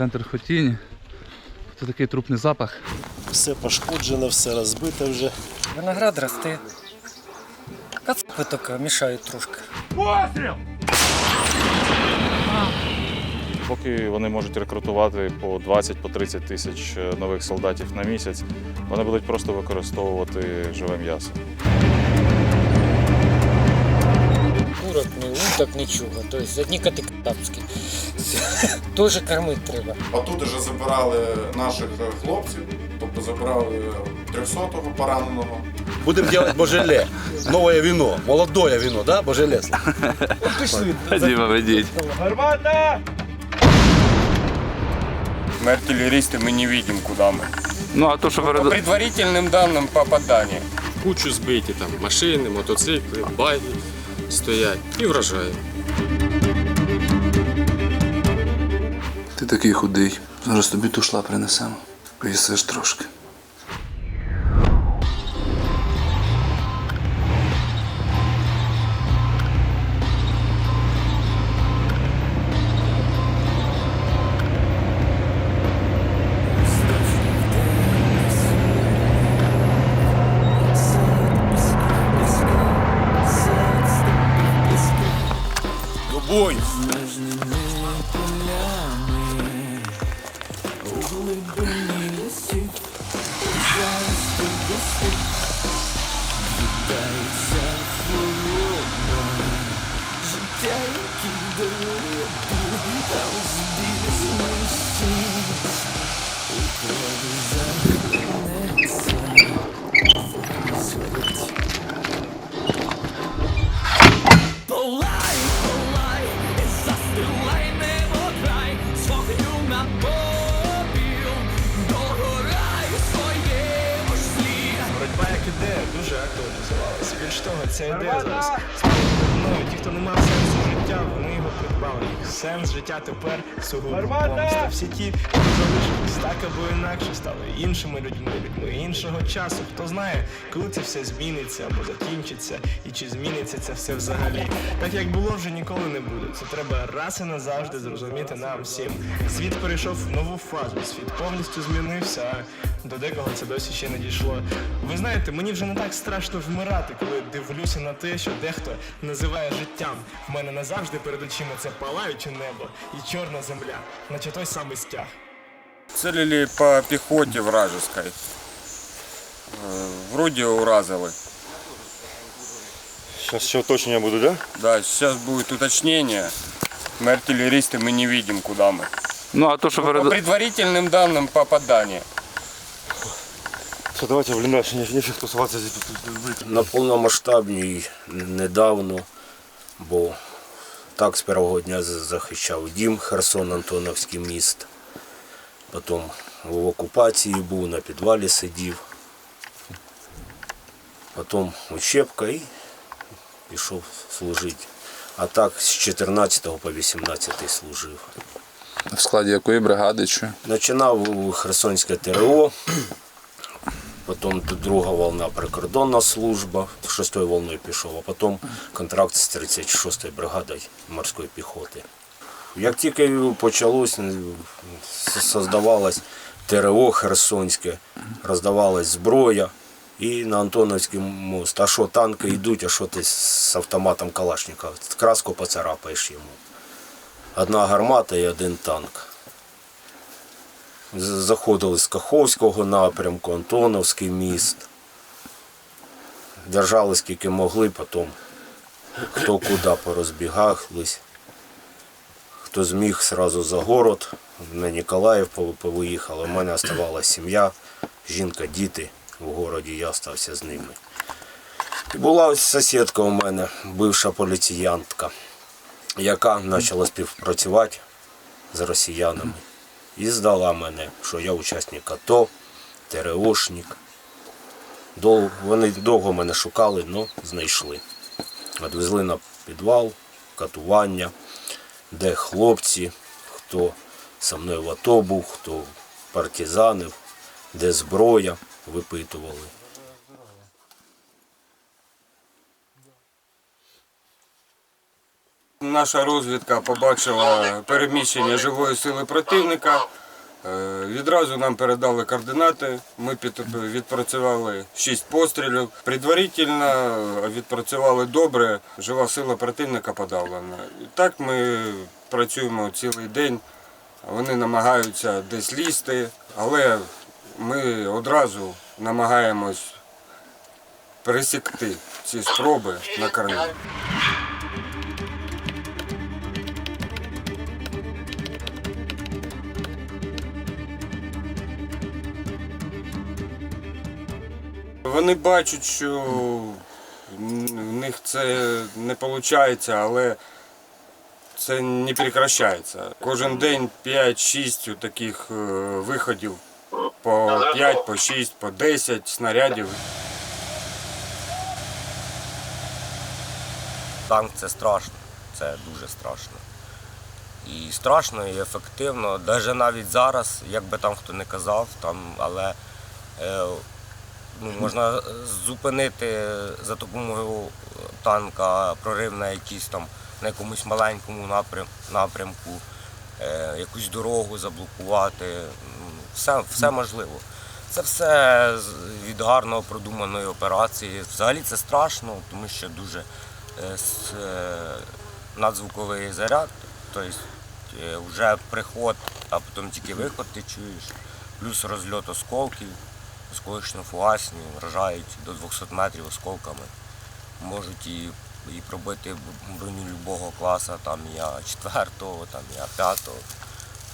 Центр Хотіні. Це такий трупний запах. Все пошкоджено, все розбите вже. Виноград росте. Кацапи тільки мішають трошки. Поки вони можуть рекрутувати по 20 по 30 тисяч е, нових солдатів на місяць, вони будуть просто використовувати живе м'ясо. Курок, ні уток, нічого. Тобто одні коти кацапські. Теж кормити треба. Отут вже забирали наших е, хлопців, тобто забирали 300-го пораненого. Будемо робити божеле. Нове вино, молодое вино, да? Божеле. Діма, ведіть. Мы артиллеристы, мы не видим, куда мы. Ну, а то, що По перед... предварительным данным попадания. кучу збиті там машини, мотоцикли, байки стоять і вражають. Ти такий худий. Зараз тобі тушла принесемо. Поїсиш трошки. Більш того, ця ідея зараз стала. Ті, хто не мав сенсу життя, вони його придбали. Сенс життя тепер сугубо помста. Всі ті, хто залишились так або інакше, стали іншими людьми, людьми іншого часу. Хто знає, коли це все зміниться або закінчиться, і чи зміниться це все взагалі. Так як було, вже ніколи не буде. Це треба раз і назавжди зрозуміти нам всім. Світ перейшов в нову фазу. Світ повністю змінився, а до декого це досі ще не дійшло. Ви знаєте, мені вже не так страшно вмирати, коли дивлюся на те, що дехто називає життям. В мене назавжди перед очима це палаюче небо і чорна земля, наче той самий стяг. Целили по пехоте вражеской. Э, Вроде уразовы. Зараз ще уточнення буде, да? Да, сейчас будет уточнение. Мы артиллеристы, мы не видим, куда мы. Ну, а то, що По перед... предварительным данным попадания. Все, давайте бліндаж, не фіг тусуватися. на повномасштабній недавно, бо так з першого дня з- захищав дім Херсон Антоновський міст. Потім в окупації був, на підвалі сидів. Потім учебка і пішов служити. А так з 14 по 18 служив. В складі якої бригади чи? Починав у Херсонське ТРО, потім друга волна прикордонна служба, шостою волною пішов, а потім контракт з 36-ю бригадою морської піхоти. Як тільки почалось, создавалось ТРО Херсонське, роздавалась зброя, і на Антоновський мост, а що танки йдуть, а що ти з автоматом Калашникова, краску поцарапаєш йому. Одна гармата і один танк. Заходили з Каховського напрямку, Антоновський міст. Держали скільки могли, потім хто куди порозбігались. Хто зміг сразу за город, на Ніколаїв пов- повиїхали. У мене оставалася сім'я, жінка, діти в городі, я остався з ними. І була сусідка у мене, бивша поліціянтка, яка почала співпрацювати з росіянами і здала мене, що я учасник АТО, ТРОшник. Дол... Вони довго мене шукали, але знайшли. Відвезли на підвал, катування, де хлопці, хто со мною в АТО був, хто партизанив, де зброя, випитували. Наша розвідка побачила переміщення живої сили противника. Е, Відразу нам передали координати. Ми відпрацювали 6 пострілів. Предварительно відпрацювали добре. Жива сила противника подавлена. І так ми працюємо цілий день. Вони намагаються десь лізти, але ми одразу намагаємось пересікти ці спроби на корні. Вони бачать, що в них це не виходить, але це не прекращається. Кожен день 5-6 таких е, виходів по 5, по 6, по 10 снарядів. Танк це страшно, це дуже страшно. І страшно, і ефективно. Навіть навіть зараз, як би там хто не казав, там, але е, ну, можна зупинити за допомогою танка прорив на якийсь там на якомусь маленькому напрям, напрямку, е, якусь дорогу заблокувати. Все, все можливо. Це все від гарно продуманої операції. Взагалі це страшно, тому що дуже е, с- е, надзвуковий заряд, тобто е, вже приход, а потім тільки виход ти чуєш, плюс розльот осколків, осколочно-фугасні, вражають до 200 метрів осколками. Можуть і, і пробити броню любого класу, там я четвертого, там я п'ятого.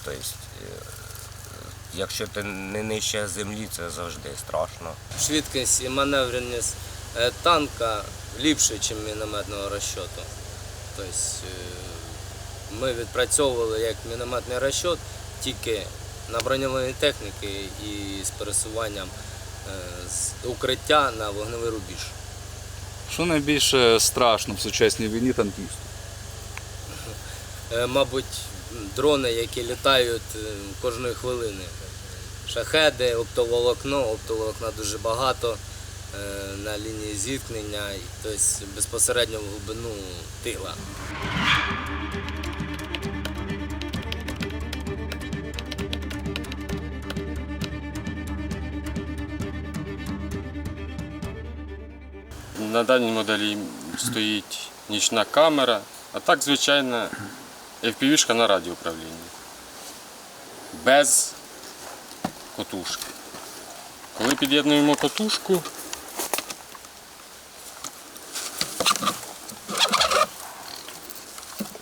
Тобто, е, якщо ти не нижче землі, це завжди страшно. Швидкість і маневреність е, танка ліпше, ніж мінометного розчоту. Тобто е, ми відпрацьовували як мінометний розчот тільки на броньованій техніці і з пересуванням е, з укриття на вогневий рубіж. Що найбільше страшно в сучасній війні танкісту? Е, Мабуть, дрони, які літають е, кожної хвилини. Шахеди, оптоволокно, оптоволокна дуже багато на лінії зіткнення, тобто безпосередньо в глибину тила. На даній моделі стоїть нічна камера, а так, звичайно, FPV-шка на радіоуправлінні. Без котушки. Коли під'єднуємо котушку,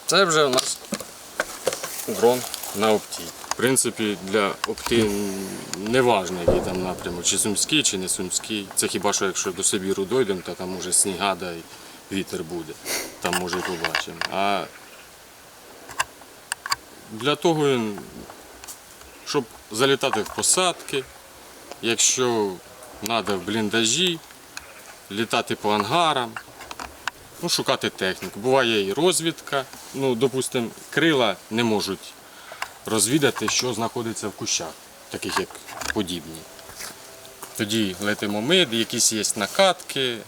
це вже у нас дрон на опті. В принципі, для опти не важливо, який там напрямок, чи сумський, чи не сумський. Це хіба що якщо до Сибіру дойдемо, то там може снігада і вітер буде. Там може побачимо. А для того, щоб залітати в посадки, якщо треба в бліндажі, літати по ангарам, ну, шукати техніку. Буває і розвідка. Ну, допустимо, крила не можуть розвідати, що знаходиться в кущах, таких як подібні. Тоді летимо ми, якісь є накатки,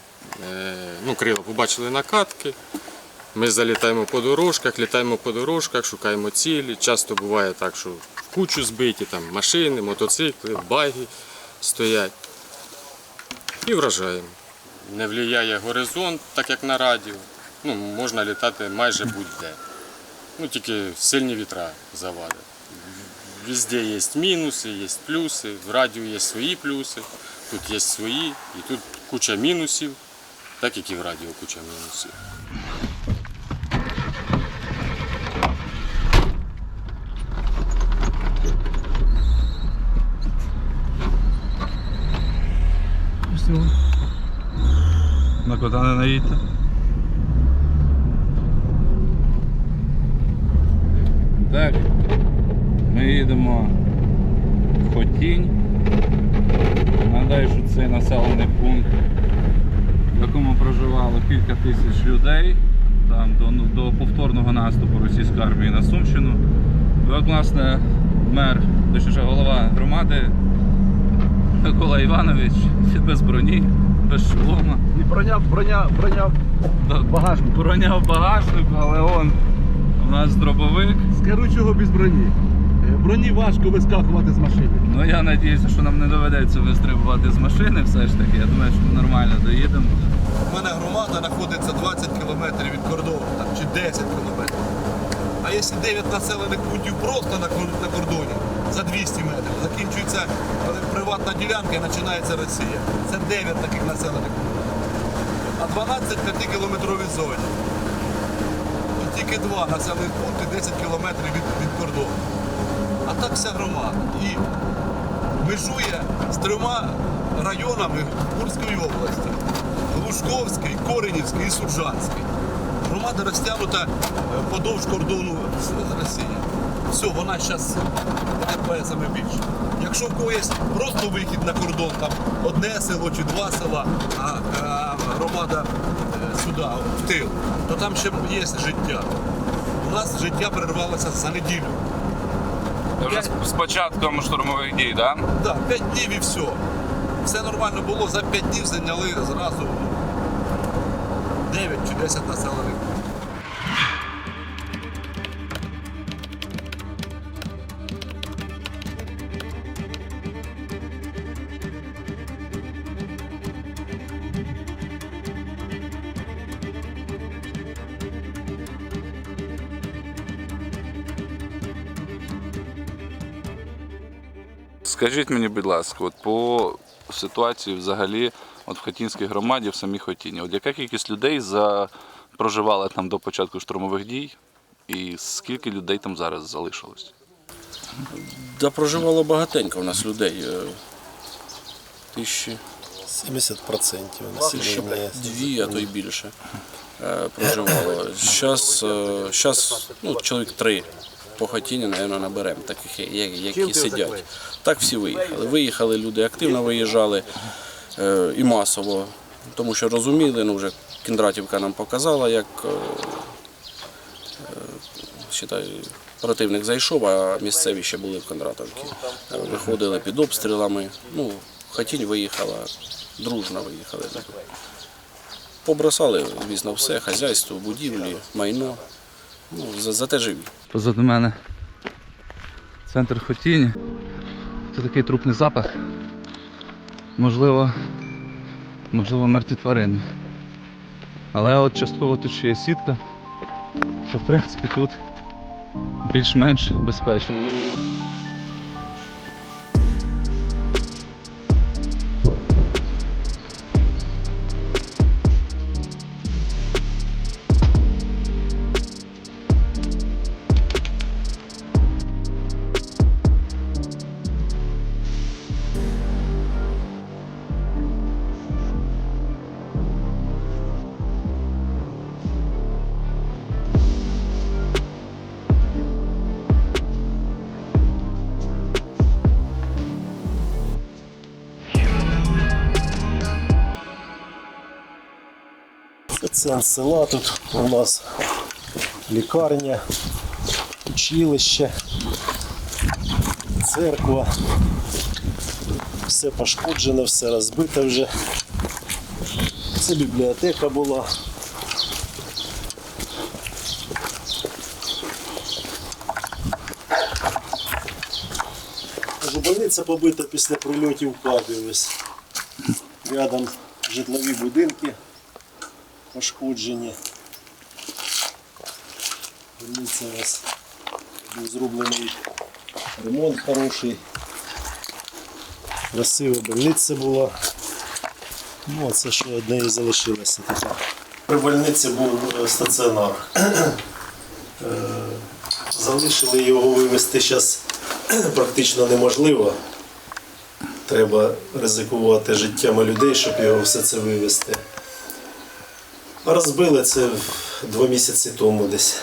е, ну, крила побачили накатки. Ми залітаємо по дорожках, літаємо по дорожках, шукаємо цілі. Часто буває так, що в кучу збиті, там машини, мотоцикли, баги стоять. І вражаємо. Не впливає горизонт, так як на радіо. Ну, можна літати майже будь-де. Ну, тільки сильні вітра завадять. Везде є мінуси, є плюси, в радіо є свої плюси, тут є свої, і тут куча мінусів, так як і в радіо куча мінусів. На кота не наїдьте. Так, ми їдемо в Хотінь. Нагадаю, що це населений пункт, в якому проживало кілька тисяч людей там, до, до повторного наступу російської армії на Сумщину. І от, власне, мер, точніше голова громади Микола Іванович без броні, без шолома. І броня, броня, броня Броня в багажнику, але он У нас дробовик. З керуючого без броні. Е, Броні важко вискакувати з машини. Ну я сподіваюся, що нам не доведеться вистрибувати з машини все ж таки. Я думаю, що ми нормально доїдемо. У мене громада знаходиться 20 кілометрів від кордону, там, чи 10 кілометрів. А якщо 9 населених пунктів просто на, кордоні за 200 метрів, закінчується приватна ділянка і починається Росія. Це 9 таких населених пунктів. А 12-5-кілометровій зоні. І тільки два населених пункти 10 кілометрів від, від кордону. А так вся громада. І межує з трьома районами Курської області. Лужковський, Коренівський і Суджанський. Громада розтягнута е, подовж кордону з Росії. Все, вона зараз потерпає саме більше. Якщо в когось просто вихід на кордон, там одне село чи два села, а, а громада е, сюди, в тил, то там ще є життя. У нас життя перервалося за неділю. Вже з- початком штурмових дій, так? Да? Так, 5 днів і все. Все нормально було, за 5 днів зайняли зразу 9 чи 10 населених. пунктів. Скажіть мені, будь ласка, от по ситуації взагалі от в Хотінській громаді, в самій Хотіні, от яка кількість людей за... проживала там до початку штурмових дій, і скільки людей там зараз залишилось? Да проживало багатенько в нас людей. е, Тисячі 70% тисячі дві, а то й більше е, проживало. Зараз, зараз ну, чоловік три по Хотіні, мабуть, наберемо, таких, які сидять. Так всі виїхали. Виїхали люди, активно виїжджали е, і масово, тому що розуміли, ну вже Кіндратівка нам показала, як е, е, противник зайшов, а місцеві ще були в Кондратовці. Виходили під обстрілами. Ну, Хотінь виїхала, дружно виїхали. Побросали, звісно, все, хазяйство, будівлі, майно. Ну, за- зате живі. Позаду мене центр хотіння. Це такий трупний запах. Можливо, можливо, мертві тварини. Але от частково тут ще є сітка, що в принципі тут більш-менш безпечно. Це центр села, тут у нас лікарня, училище, церква. Все пошкоджено, все розбите вже. Це бібліотека була. Больниця побита після прильотів кабів. Рядом житлові будинки пошкоджені. Больниця у нас був зроблений ремонт хороший. Красива больниця була. Ну, а це ще одне і залишилося тепер. При больниці був е, стаціонар. Е, Залишили його вивезти зараз практично неможливо. Треба ризикувати життями людей, щоб його все це вивезти. Розбили це два місяці тому десь.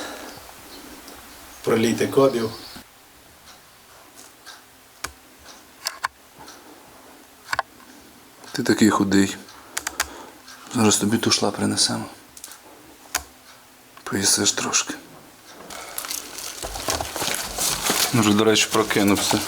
Проліти кабів. Ти такий худий. Зараз тобі тушла принесемо. Поїсиш трошки. Вже, до речі, прокинувся.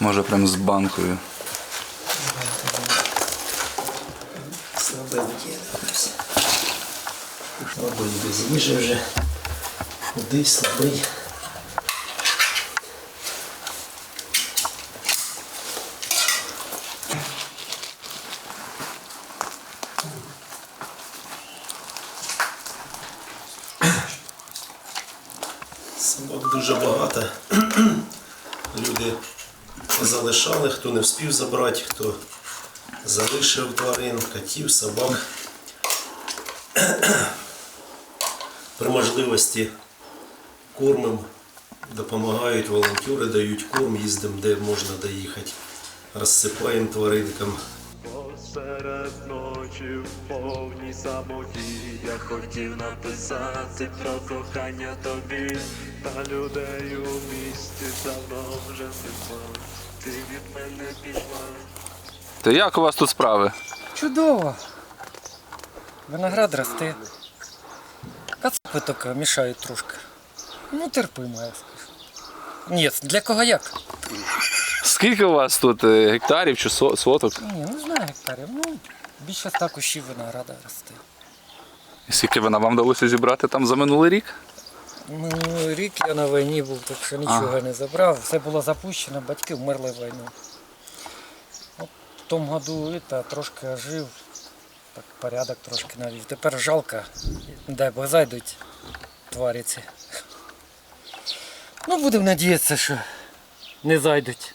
Може прям з банкою. Слабенький якось. Слабий без їжі вже. Худий, слабий. Собак дуже багато. Люди залишали, хто не встиг забрати, хто залишив тварин, котів, собак. При можливості кормим, допомагають волонтери, дають корм, їздимо де можна доїхати, розсипаємо тваринкам. Посеред ночі в повній самоті я хотів написати про кохання тобі та людей у місті давно вже нема. Ти від мене пішла. То як у вас тут справи? Чудово. Виноград росте. Кацапи тільки мішають трошки. Ну, терпимо, я скажу. Ні, для кого як? Скільки у вас тут е, гектарів чи со- соток? Ні, не знаю гектарів. Ну, більше ста кущів винограда росте. І скільки вона вам вдалося зібрати там за минулий рік? Минулий рік я на війні був, так що нічого не забрав. Все було запущено, батьки вмерли в війну. От в тому году это, трошки ожив, так порядок трошки навів. Тепер жалко, дай Бог зайдуть тварі ці. Ну, будемо надіятися, що не зайдуть.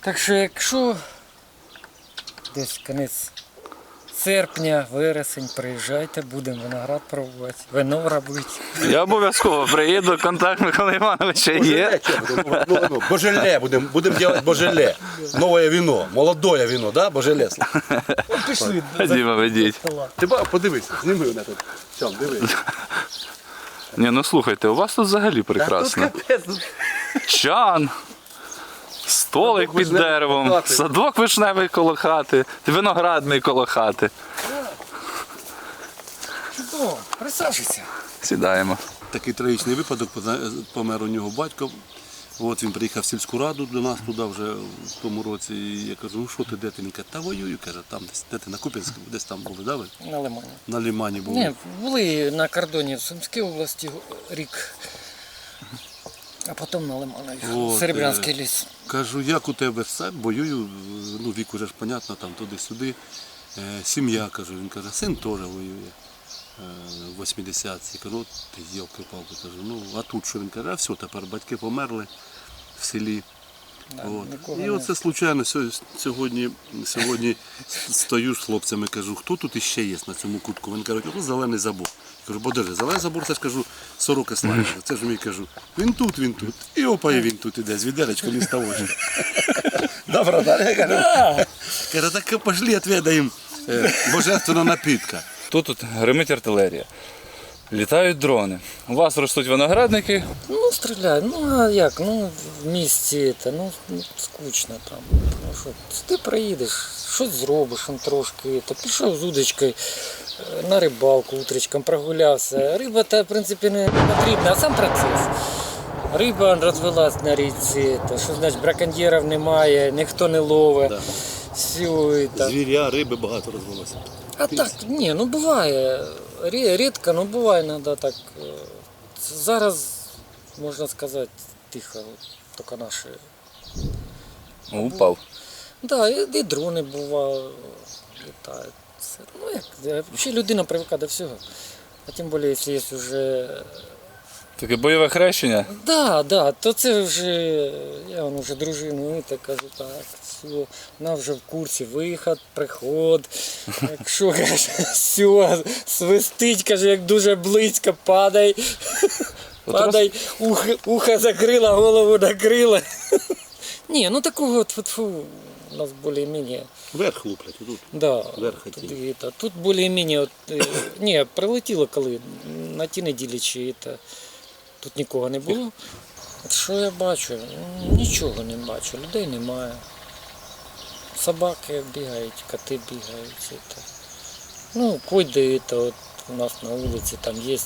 Так що, якщо десь кінець серпня, вересень, приїжджайте, будемо виноград пробувати, вино робити. Я обов'язково приїду, контакт Микола Івановича є. Божеле будемо будем делать божеле. Нове вино, молодое вино, да? Божеле. Пішли. Діма, ведіть. Ти ба- подивись, зніми мене тут. Сьом, дивись. Ні, ну слухайте, у вас тут взагалі прекрасно. Чан, столик під вишневий деревом, коло хати. садок вишневий коло хати, виноградний коло хати. Чудово, присаджуйся. Сідаємо. Такий трагічний випадок, позна- помер у нього батько. От він приїхав в сільську раду до нас туди вже в тому році. І я кажу, ну що ти де ти? Він каже, та воюю, каже, там десь де ти на Куп'янському, десь там були, да ви? На лимані. На лімані були. Ні, були на кордоні в Сумській області рік, а потім на Лиманові, От, Серебрянський е, ліс. Кажу, як у тебе все? Воюю, ну вік уже ж понятно, там туди-сюди. Е, сім'я, кажу, він каже, син теж воює. Е, в 80-ті. Кажу, от ти йолки палки кажу, ну а тут що він каже, а все, тепер батьки померли в селі. От. нікого І оце случайно сьогодні, сьогодні стою з хлопцями, кажу, хто тут іще є на цьому кутку? Вони кажуть, зелений забор. Я кажу, подожди, зелений забор, це ж кажу, сороки славі. Це ж мій кажу. Він тут, він тут. І опа, і він тут іде, з відеречком і з того. Добре, далі я кажу. Каже, так пошли, відведаємо е, божественного напітка. Тут, тут гримить артилерія. Літають дрони. У вас ростуть виноградники. Ну, стріляй, ну а як, ну в місті, це, ну скучно там. Ну що, ти приїдеш, щось зробиш он трошки, то пішов з удочкою е, на рибалку утречком прогулявся. Риба та в принципі не потрібна, а сам процес. Риба розвелась на річці, то що значить браконьєрів немає, ніхто не ловить. Все, і так. Звіря, риби багато розвелося. А так, ні, ну буває. Рідко, ну буває іноді так. е, Зараз, можна сказати, тихо, тільки наші. Упав. Да, і, і дрони буває, літають. Ну як, взагалі людина привикає до всього. А тим більше, якщо є вже. Таке бойове хрещення. Да, да, то це вже, я вон вже дружину і так кажу, так, все, вона вже в курсі, виход, приход. Якщо каже, все, свистить, каже, як дуже близько, падай. Падай, ухо, ухо закрила, голову накрила. Ні, ну такого от, от, фу, у нас більш-менш. Верх луплять тут. Да, Верх тут, хотіли. і та, тут більш-менш, от, е, ні, прилетіло коли, на ті неділі чи та, тут нікого не було. Що я бачу? Нічого не бачу, людей немає. Собаки бігають, коти бігають. та. Ну, койде, то от у нас на вулиці там є,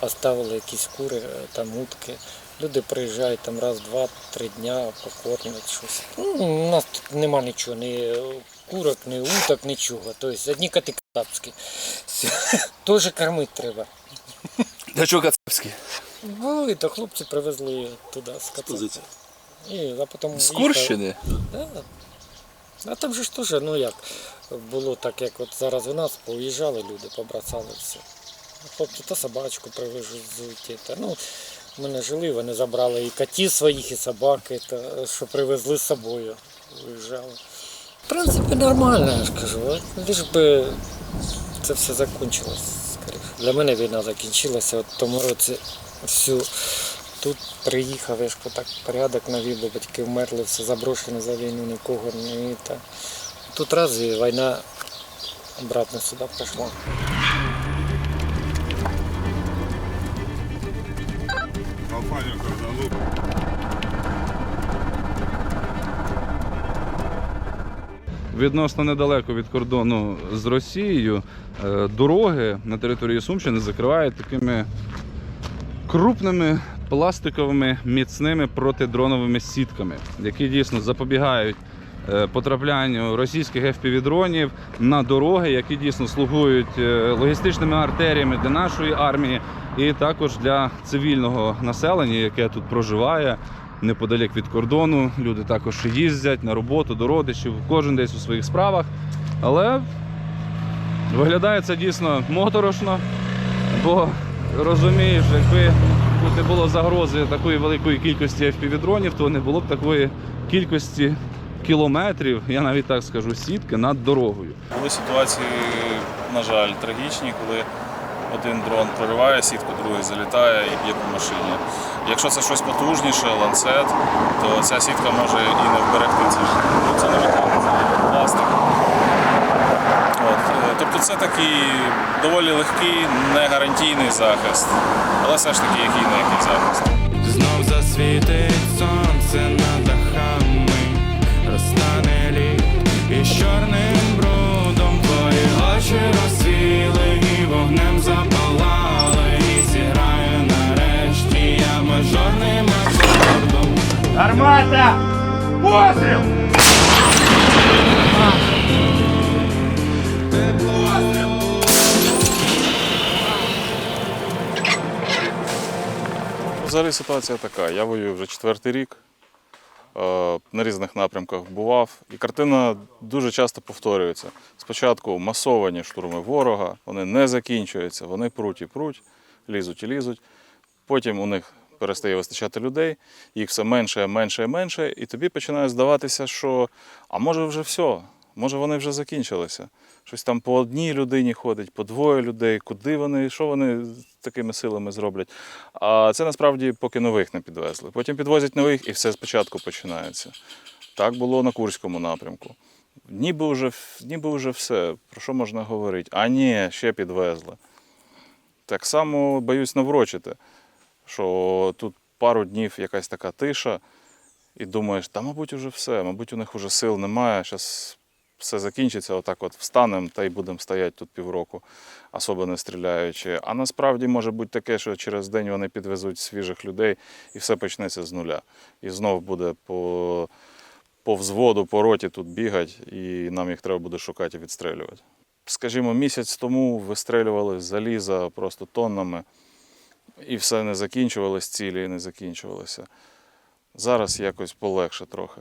оставили якісь кури, там утки. Люди приїжджають там раз, два, три дня, покормлять щось. Ну, у нас тут нема нічого, ні курок, ні уток, нічого. Тобто одні коти кацапські. Теж кормити треба. Для чого кацапські? Були, то хлопці привезли туди з Кацапа. І, а потім З. Курщини? Да. А там же ж теж, ну як, було так, як от зараз у нас поїжджали люди, побросали все. Хлопці то собачку привезуть ну, ми не жили, вони забрали і котів своїх, і собаки, та, що привезли з собою. Виїжджали. В принципі, нормально, я ж кажу. Лиш би це все закінчилось. скоріше. Для мене війна закінчилася. От тому році всю тут приїхав, я ж так порядок навів, бо батьки вмерли, все заброшено за війну, нікого не та. Тут раз і війна обратно сюди пішла. Відносно недалеко від кордону з Росією е, дороги на території Сумщини закривають такими крупними пластиковими міцними протидроновими сітками, які дійсно запобігають потраплянню російських FPV-дронів на дороги, які дійсно слугують е, логістичними артеріями для нашої армії і також для цивільного населення, яке тут проживає неподалік від кордону. Люди також їздять на роботу до родичів, кожен десь у своїх справах. Але виглядає це дійсно моторошно, бо розумієш, якби тут не було загрози такої великої кількості FPV-дронів, то не було б такої кількості кілометрів, я навіть так скажу, сітки над дорогою. Були ситуації, на жаль, трагічні, коли один дрон прориває сітку, другий залітає і б'є по машині. Якщо це щось потужніше, ланцет, то ця сітка може і не вберегти це ж. Це не метал, це пластик. От. Тобто це такий доволі легкий, не гарантійний захист, але все ж таки який не який захист. Знов засвітить Гармата! Постріл! Взагалі ситуація така. Я воюю вже четвертий рік. е, На різних напрямках бував, і картина дуже часто повторюється. Спочатку масовані штурми ворога, вони не закінчуються, вони пруть і пруть, лізуть і лізуть. Потім у них перестає вистачати людей, їх все менше, менше менше, і тобі починає здаватися, що а може вже все, може вони вже закінчилися. Щось там по одній людині ходить, по двоє людей, куди вони, що вони такими силами зроблять. А це насправді поки нових не підвезли. Потім підвозять нових і все спочатку починається. Так було на Курському напрямку. Ніби вже, ніби вже все. Про що можна говорити? А ні, ще підвезли. Так само боюсь наврочити, що тут пару днів якась така тиша, і думаєш, та, мабуть, уже все, мабуть, у них вже сил немає. Зараз все закінчиться, отак от встанемо та й будемо стояти тут півроку, особо не стріляючи. А насправді може бути таке, що через день вони підвезуть свіжих людей і все почнеться з нуля. І знов буде по, по взводу, по роті тут бігати, і нам їх треба буде шукати і відстрелювати. Скажімо, місяць тому вистрелювали з заліза просто тоннами, і все не закінчувалось, цілі не закінчувалися. Зараз якось полегше трохи.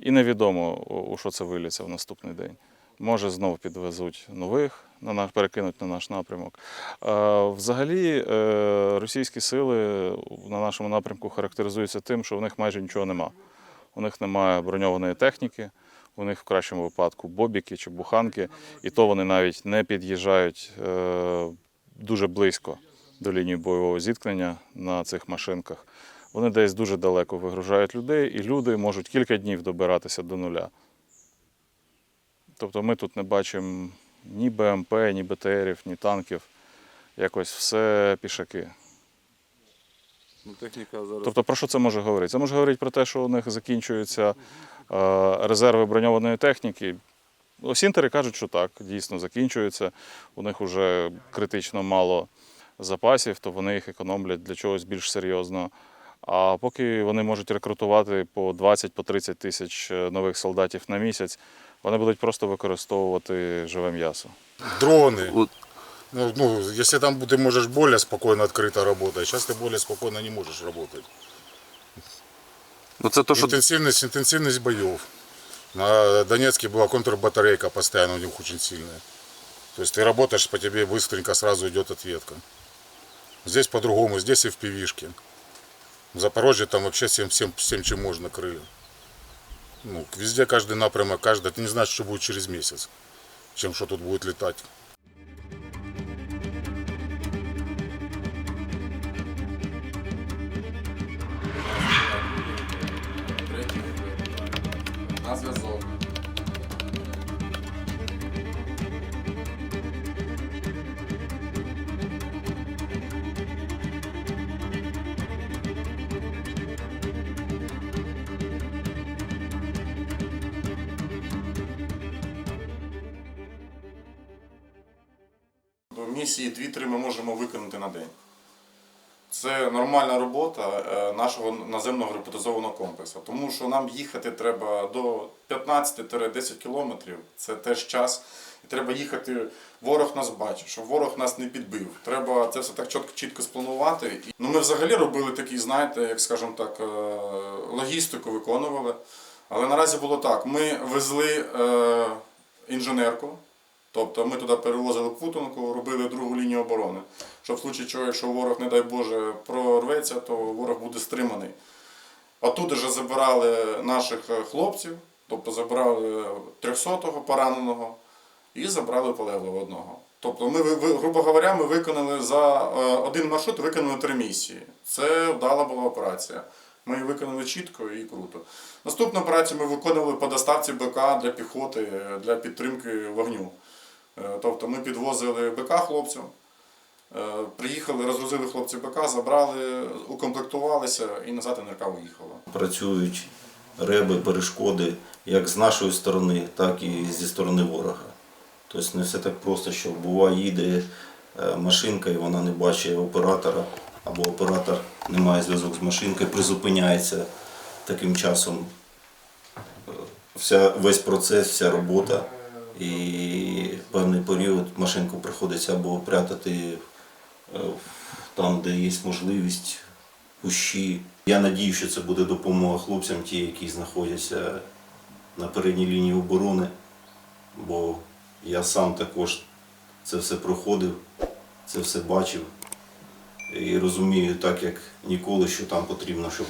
І невідомо, у що це виліться в наступний день. Може, знов підвезуть нових, на наш, перекинуть на наш напрямок. Взагалі, е, російські сили на нашому напрямку характеризуються тим, що в них майже нічого нема. У них немає броньованої техніки, у них в кращому випадку бобіки чи буханки, і то вони навіть не під'їжджають е, дуже близько до лінії бойового зіткнення на цих машинках. Вони десь дуже далеко вигружають людей, і люди можуть кілька днів добиратися до нуля. Тобто ми тут не бачимо ні БМП, ні БТРів, ні танків. Якось все пішаки. Ну, техніка зараз. Тобто про що це може говорити? Це може говорити про те, що у них закінчуються е, резерви броньованої техніки. Осінтери кажуть, що так, дійсно закінчуються. У них вже критично мало запасів, то вони їх економлять для чогось більш серйозного. А поки вони можуть рекрутувати по 20 по 30 тисяч е, нових солдатів на місяць, вони будуть просто використовувати живе м'ясо. Дроны. Ну, ну, если там ты можешь более спокойно, открыто работать, сейчас ты более спокойно не можешь работать. Ну це то, що Интенсивность, интенсивность боев. На Донецке была контрбатарейка постоянно у них очень сильная. То есть ты работаешь, по тебе быстренько сразу идет ответка. Здесь по-другому, здесь и в пивишке. В Запорожье там вообще всем, всем, всем чем можно крыли. Ну, везде каждый напрямок, каждый, ты не знаешь, что будет через месяц, чем что тут будет летать. Місії 2-3 ми можемо виконати на день. Це нормальна робота е, нашого наземного роботизованого комплексу. Тому що нам їхати треба до 15-10 кілометрів. Це теж час. І треба їхати, ворог нас бачить, щоб ворог нас не підбив. Треба це все так чітко, чітко спланувати. Ну, ми взагалі робили такий, знаєте, як скажемо так, е, логістику виконували. Але наразі було так: ми везли е, інженерку. Тобто ми туди перевозили путанку, робили другу лінію оборони. Щоб в случаї чого, якщо ворог, не дай Боже, прорветься, то ворог буде стриманий. Оттуда же забирали наших е, хлопців, тобто забрали 300-го пораненого і забрали полеглого одного. Тобто, ми, грубо говоря, ми виконали за е, один маршрут, виконали три місії. Це вдала була операція. Ми її виконали чітко і круто. Наступну операцію ми виконували по доставці БК для піхоти, е, для підтримки вогню. Е, Тобто ми підвозили БК хлопцям, е, приїхали, розгрузили хлопці БК, забрали, укомплектувалися і назад НРК уїхала. Працюють реби, перешкоди як з нашої сторони, так і зі сторони ворога. Тобто не все так просто, що буває, їде е, машинка і вона не бачить оператора, або оператор не має зв'язок з машинкою, призупиняється таким часом вся, весь процес, вся робота. І певний період машинку приходиться або прятати е, там, де є можливість, кущі. Я надію, що це буде допомога хлопцям, ті, які знаходяться на передній лінії оборони, бо я сам також це все проходив, це все бачив і розумію так, як ніколи, що там потрібно, щоб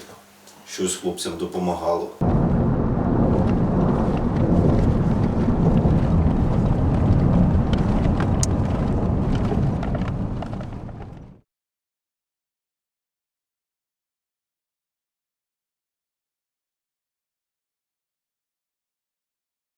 щось хлопцям допомагало.